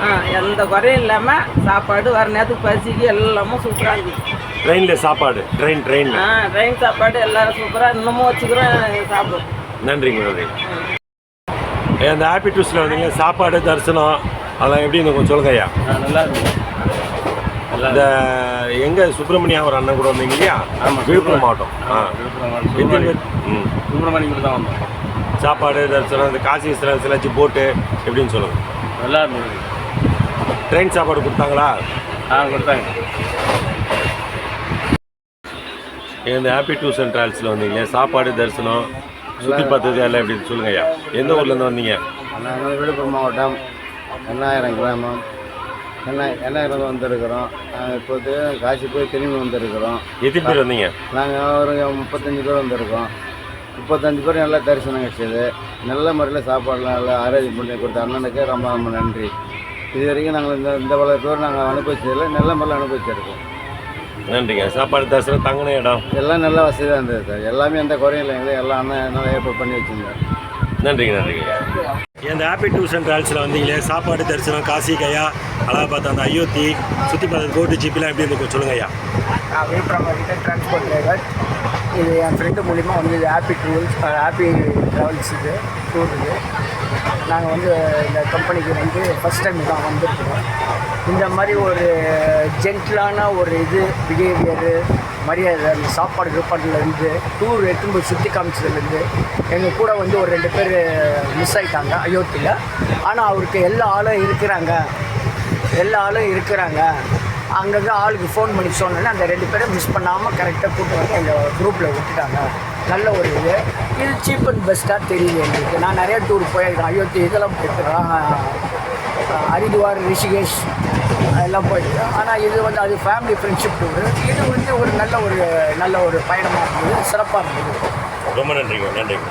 ஆ எந்த குறையும் இல்லாமல் சாப்பாடு வர நேரத்துக்கு பசிக்கு எல்லாமே சூப்பராக இருந்துச்சு ட்ரெயினில் சாப்பாடு ட்ரெயின் ட்ரெயினில் ஆ ட்ரெயின் சாப்பாடு எல்லாரும் சூப்பராக இன்னமும் வச்சுக்கிறோம் சாப்பிடுவோம் நன்றிங்க நன்றி அந்த ஹாப்பி டூஸில் வந்தீங்க சாப்பாடு தரிசனம் அதெல்லாம் எப்படின்னு கொஞ்சம் சொல்லுங்க ஐயா நல்லா இருக்கு. இந்த எங்கே சுப்பிரமணியம் ஒரு அண்ணன் கூட வந்தீங்க இல்லையா. விழுப்புரம் மாவட்டம். ஆ விழுப்புரம் சுப்பிரமணியம். தான் வந்தோம். சாப்பாடு தரிசனம் இந்த காசி சிலாச்சு போட்டு எப்படின்னு சொல்லுங்கள் நல்லா இருந்தது ட்ரெயின் சாப்பாடு கொடுத்தாங்களா? ஆ கொடுத்தாங்க. இந்த ஹாப்பி டூர்ஸ் அண்ட் ட்ராவல்ஸில் வந்தீங்க சாப்பாடு தரிசனம் சுற்றி பார்த்தது எல்லாம் எப்படின்னு சொல்லுங்க ஐயா? எந்த ஊர்லேருந்து வந்தீங்க? நாங்கள் விழுப்புரம் மாவட்டம். எண்ணாயிரம் கிராமம். எண்ணா எண்ணாயிரம் வந்திருக்கிறோம். நாங்கள் இப்போது காசி போய் திரும்பி வந்திருக்கிறோம். எத்தனை பேர் வந்தீங்க? நாங்கள் ஒரு முப்பத்தஞ்சு பேர் வந்திருக்கோம். முப்பத்தஞ்சு பேர் நல்லா தரிசனம் கிடச்சிது நல்ல முறையில் சாப்பாடுலாம் நல்லா அரேஞ்ச் பண்ணி கொடுத்த அண்ணனுக்கு ரொம்ப ரொம்ப நன்றி. இது வரைக்கும் நாங்கள் இந்த இந்த பல பேர் நாங்கள் அனுபவிச்சதில்லை. நல்ல முறையில் அனுபவிச்சிருக்கோம். நன்றிங்க. சாப்பாடு தரிசனம் தங்கின இடம். எல்லாம் நல்ல வசதியாக இருந்தது. சார் எல்லாமே எந்த குறையும் இல்லைங்க எல்லாம் அண்ணன் நல்லா ஏற்பாடு பண்ணி வச்சுருந்தார். நன்றிங்க நன்றிங்க. இந்த ஹாப்பி டூர்ஸ் அண்ட் ட்ராவல்ஸில் வந்தீங்களே சாப்பாடு தரிசனம் காசி கயா அலகாபாத் அந்த அயோத்தி சுற்றி பார்த்தது கோட்டு ஜிப்பிலாம் எப்படி இருந்து சொல்லுங்க ஐயா. நான் விழுப்புரம் ரிட்டன் டிரான்ஸ்போர்ட் டிரைவர் இது என் ஃப்ரெண்டு மூலிமா வந்து இது ஹாப்பி டூர்ஸ் ஹாப்பி ட்ராவல்ஸ் இது டூர் இது. நாங்கள் வந்து இந்த கம்பெனிக்கு வந்து ஃபஸ்ட் டைம் தான் வந்திருக்கிறோம். இந்த மாதிரி ஒரு ஜென்டிலான ஒரு இது பிஹேவியரு மரியாதை அந்த சாப்பாடு கீப்பாடுலேருந்து டூர் எடுத்துன்னு போய் சுற்றி காமிச்சதுலேருந்து எங்கள் கூட வந்து ஒரு ரெண்டு பேர் மிஸ் ஆகிட்டாங்க அயோத்தியில். ஆனால் அவருக்கு எல்லா ஆளும் இருக்கிறாங்க. எல்லா ஆளும் இருக்கிறாங்க. அங்கங்கே ஆளுக்கு ஃபோன் பண்ணி சொன்னோன்னே அந்த ரெண்டு பேரும் மிஸ் பண்ணாமல் கரெக்டாக கூப்பிட்டு வந்து எங்கள் குரூப்பில் விட்டுட்டாங்க. நல்ல ஒரு இது. இது சீப் அண்ட் பெஸ்ட்டாக தெரியுது எங்களுக்கு. நான் நிறைய டூர் போயிருக்கேன். அயோத்தி இதெல்லாம் போயிருக்கிறேன் ஹரித்வார் ரிஷிகேஷ் எல்லாம் போயிருக்கேன். ஆனால் இது வந்து அது ஃபேமிலி ஃப்ரெண்ட்ஷிப் டூர் இது வந்து ஒரு நல்ல ஒரு நல்ல ஒரு பயணமாக இருந்தது. சிறப்பாக இருந்தது. ரொம்ப நன்றிங்க. நன்றிங்க.